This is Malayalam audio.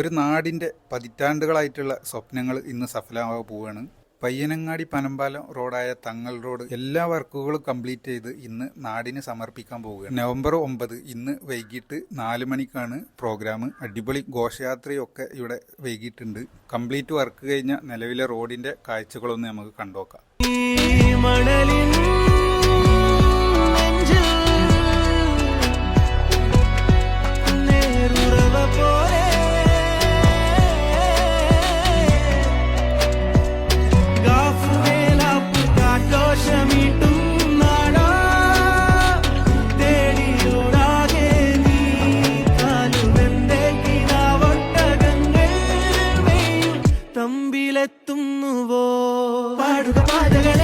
ഒരു നാടിന്റെ പതിറ്റാണ്ടുകളായിട്ടുള്ള സ്വപ്നങ്ങൾ ഇന്ന് സഫലമാകാൻ പോവുകയാണ്. പയ്യനങ്ങാടി പനമ്പാലം റോഡായ തങ്ങൾ റോഡ് എല്ലാ വർക്കുകളും കംപ്ലീറ്റ് ചെയ്ത് ഇന്ന് നാടിന് സമർപ്പിക്കാൻ പോവുകയാണ്. നവംബർ ഒമ്പത് ഇന്ന് വൈകിട്ട് നാല് മണിക്കാണ് പ്രോഗ്രാം. അടിപൊളി ഘോഷയാത്രയൊക്കെ ഇവിടെ വൈകിട്ടുണ്ട്. കംപ്ലീറ്റ് വർക്ക് കഴിഞ്ഞ നിലവിലെ റോഡിന്റെ കാഴ്ചകളൊന്ന് നമുക്ക് കണ്ടുനോക്കാം മണലിൻ മുമ്പിലെത്തുന്നുവോ പാടുക പാതകളെ